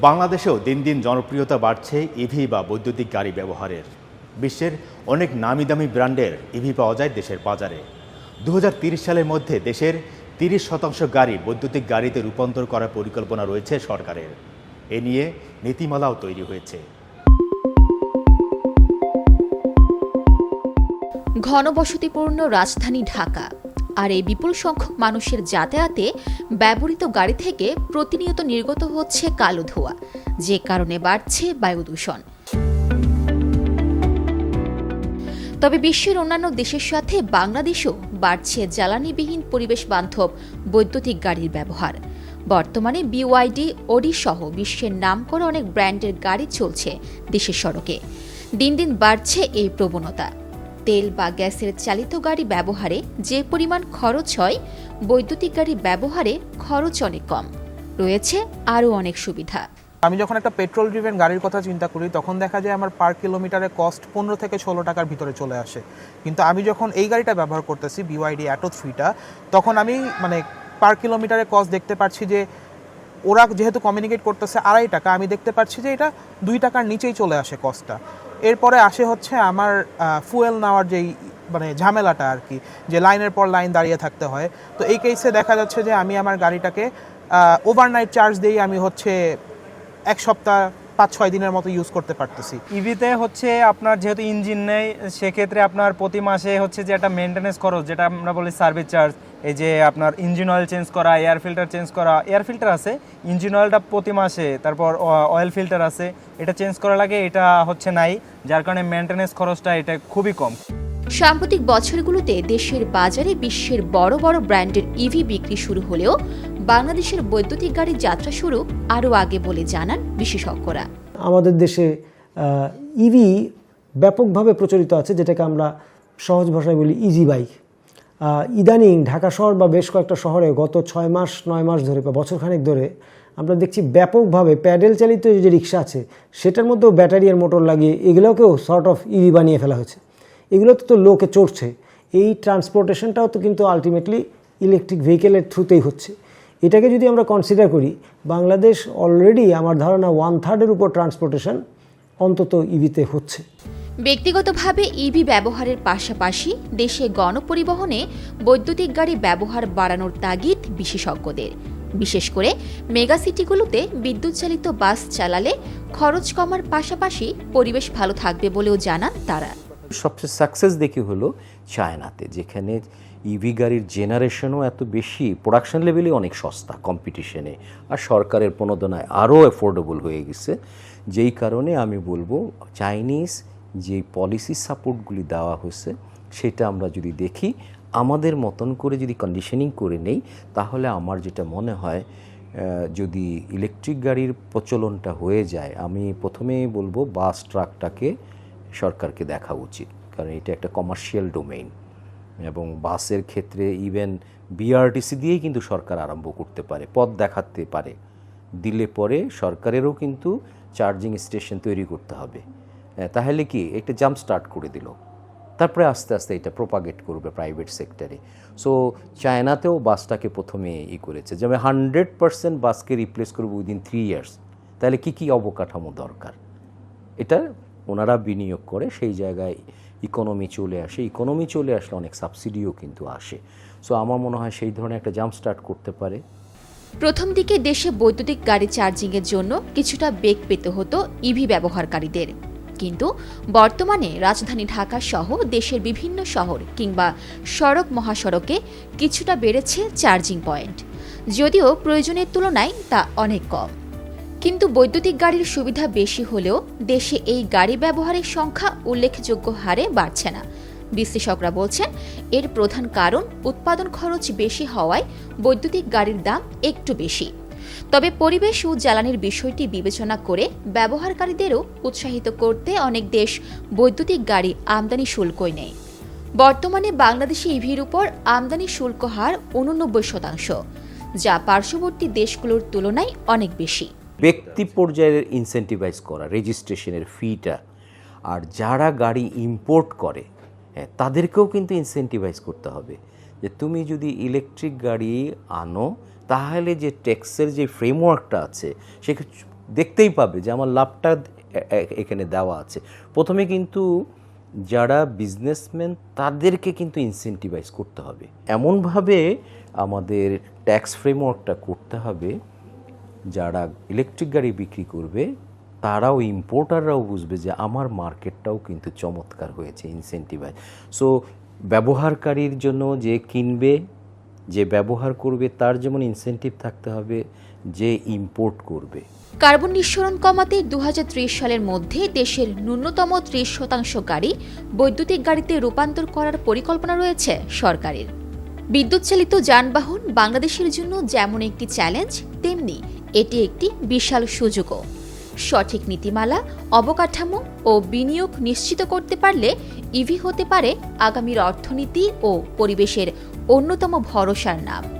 বাংলাদেশেও দিন দিন জনপ্রিয়তা বাড়ছে ইভি বা বৈদ্যুতিক গাড়ি ব্যবহারের। বিশ্বের অনেক নামি দামি ব্র্যান্ডের ইভি পাওয়া যায় দেশের বাজারে। দু সালের মধ্যে দেশের তিরিশ শতাংশ গাড়ি বৈদ্যুতিক গাড়িতে রূপান্তর করার পরিকল্পনা রয়েছে সরকারের। এ নিয়ে নীতিমালাও তৈরি হয়েছে। ঘনবসতিপূর্ণ রাজধানী ঢাকা। আর এই বিপুল সংখ্যক মানুষের যাতায়াতে ব্যবহৃত গাড়ি থেকে প্রতিনিয়ত নির্গত হচ্ছে কালো ধোঁয়া, যে কারণে বাড়ছে বায়ু দূষণ। তবে বিশ্বের অন্যান্য দেশের সাথে বাংলাদেশেও বাড়ছে জ্বালানিবিহীন পরিবেশ বান্ধব বৈদ্যুতিক গাড়ির ব্যবহার। বর্তমানে বিওয়াইডি, ওডি সহ বিশ্বের নাম নামকরা অনেক ব্র্যান্ডের গাড়ি চলছে দেশের সড়কে। দিন দিন বাড়ছে এই প্রবণতা। তেল বা গ্যাসের চালিত গাড়ি ব্যবহারে যে পরিমাণ খরচ হয়, বৈদ্যুতিক গাড়ি ব্যবহারে খরচ অনেক কম। রয়েছে আরও অনেক সুবিধা। আমি যখন একটা পেট্রোল ড্রিভেন গাড়ির কথা চিন্তা করি, তখন দেখা যায় আমার পার কিলোমিটারের কস্ট পনেরো থেকে ষোলো টাকার ভিতরে চলে আসে। কিন্তু আমি যখন এই গাড়িটা ব্যবহার করতেছি বিওয়াইডি অ্যাটো থ্রিটা তখন আমি মানে পার কিলোমিটারের কস্ট দেখতে পাচ্ছি যে, ওরা যেহেতু কমিউনিকেট করতেছে আড়াই টাকা, আমি দেখতে পাচ্ছি যে এটা দুই টাকার নিচেই চলে আসে কস্টটা এরপরে আসে হচ্ছে আমার ফুয়েল নেওয়ার যেই মানে ঝামেলাটা আর কি, যে লাইনের পর লাইন দাঁড়িয়ে থাকতে হয়। তো এই কেসে দেখা যাচ্ছে যে আমি আমার গাড়িটাকে ওভারনাইট চার্জ দিয়েই আমি হচ্ছে এক সপ্তাহ পাঁচ ছয় দিনের মতো ইউজ করতে পারতেছি। ইভিতে হচ্ছে আপনার যেহেতু ইঞ্জিন নেই, সেক্ষেত্রে আপনার প্রতি মাসে হচ্ছে যে একটা মেনটেনেন্স খরচ, যেটা আমরা বলি সার্ভিস চার্জ এই যে আপনার ইঞ্জিন অয়েল চেঞ্জ করা এয়ার ফিল্টার চেঞ্জ করা এয়ার ফিল্টার আছে ইঞ্জিন অয়েলটা প্রতি মাসে তারপর অয়েল ফিল্টার আছে এটা চেঞ্জ করা লাগে এটা হচ্ছে নাই যার কারণে মেনটেনেন্স খরচটা এটা খুবই কম। সাম্প্রতিক বছরগুলোতে দেশের বাজারে বিশ্বের বড় বড় ব্র্যান্ডের ইভি বিক্রি শুরু হলেও বাংলাদেশের বৈদ্যুতিক গাড়ির যাত্রা শুরু আরও আগে বলে জানান বিশেষজ্ঞরা। আমাদের দেশে ইভি ব্যাপকভাবে প্রচলিত আছে যেটাকে আমরা সহজ ভাষায় বলি ইজি বাইক ইদানিং ঢাকা শহর বা বেশ কয়েকটা শহরে গত ছয় মাস, নয় মাস ধরে বা বছরখানেক ধরে আমরা দেখছি ব্যাপকভাবে প্যাডেল চালিত যে রিক্সা আছে, সেটার মধ্যেও ব্যাটারি আর মোটর লাগিয়ে এগুলোকেও সর্ট অফ ইভি বানিয়ে ফেলা হয়েছে। এগুলোতে তো লোকে চড়ছে। এই ট্রান্সপোর্টেশনটাও তো কিন্তু আলটিমেটলি ইলেকট্রিক ভেহিকেলের থ্রুতেই হচ্ছে। এটাকে যদি আমরা কনসিডার করি, বাংলাদেশ অলরেডি আমার ধারণা ওয়ান থার্ডের উপর ট্রান্সপোর্টেশন অন্তত ইভিতে হচ্ছে। ব্যক্তিগতভাবে ইভি ব্যবহারের পাশাপাশি দেশে গণপরিবহনে বৈদ্যুতিক গাড়ি ব্যবহার বাড়ানোর তাগিদ বিশেষজ্ঞদের। বিশেষ করে মেগাসিটিগুলোতে বিদ্যুৎ চালিত বাস চালালে খরচ কমার পাশাপাশি পরিবেশ ভালো থাকবে বলেও জানান তারা। সবচেয়ে সাকসেস দেখি হলো চায়নাতে, যেখানে ইভি গাড়ির জেনারেশনও এত বেশি প্রোডাকশন লেভেলে অনেক সস্তা কম্পিটিশনে আর সরকারের প্রণোদনায় আরও অ্যাফোর্ডেবল হয়ে গেছে। যেই কারণে আমি বলব চাইনিজ যে পলিসি সাপোর্টগুলি দেওয়া হয়েছে, সেটা আমরা যদি দেখি, আমাদের মতন করে যদি কন্ডিশনিং করে নেই, তাহলে আমার যেটা মনে হয় যদি ইলেকট্রিক গাড়ির প্রচলনটা হয়ে যায়, আমি প্রথমেই বলব বাস ট্রাকটাকে সরকারকে দেখা উচিত। কারণ এটা একটা কমার্শিয়াল ডোমেইন এবং বাসের ক্ষেত্রে ইভেন বিআরটিসি দিয়েই কিন্তু সরকার আরম্ভ করতে পারে, পথ দেখাতে পারে। দিলে পরে সরকারেরও কিন্তু চার্জিং স্টেশন তৈরি করতে হবে। তাহলে কি একটা জাম্প স্টার্ট করে দিল। তারপরে আস্তে আস্তে এটা প্রোপাগেট করবে প্রাইভেট সেক্টরে সো চায়নাতেও বাসটাকে প্রথমে ই করেছে যেমন হান্ড্রেড পার্সেন্ট বাসকে রিপ্লেস করবে উইদিন থ্রি ইয়ার্স তাহলে কি কি অবকাঠামো দরকার? এটা ওনারা বিনিয়োগ করে, সেই জায়গায় ইকোনমি চলে আসে। ইকোনমি চলে আসলে অনেক সাবসিডিও কিন্তু আসে। সো আমার মনে হয় সেই ধরনের একটা জাম্প স্টার্ট করতে পারে। প্রথম দিকে দেশে বৈদ্যুতিক গাড়ি চার্জিংয়ের জন্য কিছুটা বেগ পেতে হতো ইভি ব্যবহারকারীদের। কিন্তু বর্তমানে রাজধানী ঢাকা সহ দেশের বিভিন্ন শহর কিংবা সড়ক মহাসড়কে কিছুটা বেড়েছে চার্জিং পয়েন্ট। যদিও প্রয়োজনের তুলনায় তা অনেক কম। কিন্তু বৈদ্যুতিক গাড়ির সুবিধা বেশি হলেও দেশে এই গাড়ি ব্যবহারের সংখ্যা উল্লেখযোগ্য হারে বাড়ছে না। বিশ্লেষকরা বলছেন, এর প্রধান কারণ উৎপাদন খরচ বেশি হওয়ায় বৈদ্যুতিক গাড়ির দাম একটু বেশি। তবে পরিবেশ ও জ্বালানির বিষয়টি বিবেচনা করে ব্যবহারকারীদেরও উৎসাহিত করতে অনেক দেশ বৈদ্যুতিক গাড়ি আমদানি শুল্কই নেয়। বর্তমানে বাংলাদেশে ইভির উপর আমদানি শুল্ক হার উননব্বই শতাংশ, যা পার্শ্ববর্তী দেশগুলোর তুলনায় অনেক বেশি। ব্যক্তি পর্যায়ের ইনসেন্টিভাইজ করা রেজিস্ট্রেশনের ফিটা আর যারা গাড়ি ইম্পোর্ট করে হ্যাঁ তাদেরকেও কিন্তু ইনসেন্টিভাইজ করতে হবে। যে তুমি যদি ইলেকট্রিক গাড়ি আনো তাহলে যে ট্যাক্সের যে ফ্রেমওয়ার্কটা আছে, সে দেখতেই পাবে যে আমার লাভটা এখানে দেওয়া আছে। প্রথমে কিন্তু যারা বিজনেসম্যান তাদেরকে কিন্তু ইনসেন্টিভাইজ করতে হবে। এমনভাবে আমাদের ট্যাক্স ফ্রেমওয়ার্কটা করতে হবে, যারা ইলেকট্রিক গাড়ি বিক্রি করবে, তারাও ইম্পোর্টাররাও বুঝবে যে আমার মার্কেটটাও কিন্তু চমৎকার হয়েছে ইনসেন্টিভাইজ সো ব্যবহারকারীর জন্য যে কিনবে যে ব্যবহার করবে, তার যেমন ইনসেন্টিভ থাকতে হবে, যে ইম্পোর্ট করবে। কার্বন নিঃসরণ কমাতে দু হাজার ত্রিশ সালের মধ্যে দেশের ন্যূনতম ত্রিশ শতাংশ গাড়ি বৈদ্যুতিক গাড়িতে রূপান্তর করার পরিকল্পনা রয়েছে সরকারের। বিদ্যুৎ চালিত যানবাহন বাংলাদেশের জন্য যেমন একটি চ্যালেঞ্জ তেমনি এটি একটি বিশাল সুযোগও। সঠিক নীতিমালা, অবকাঠামো ও বিনিয়োগ নিশ্চিত করতে পারলে ইভি হতে পারে আগামীর অর্থনীতি ও পরিবেশের অন্যতম ভরসার নাম।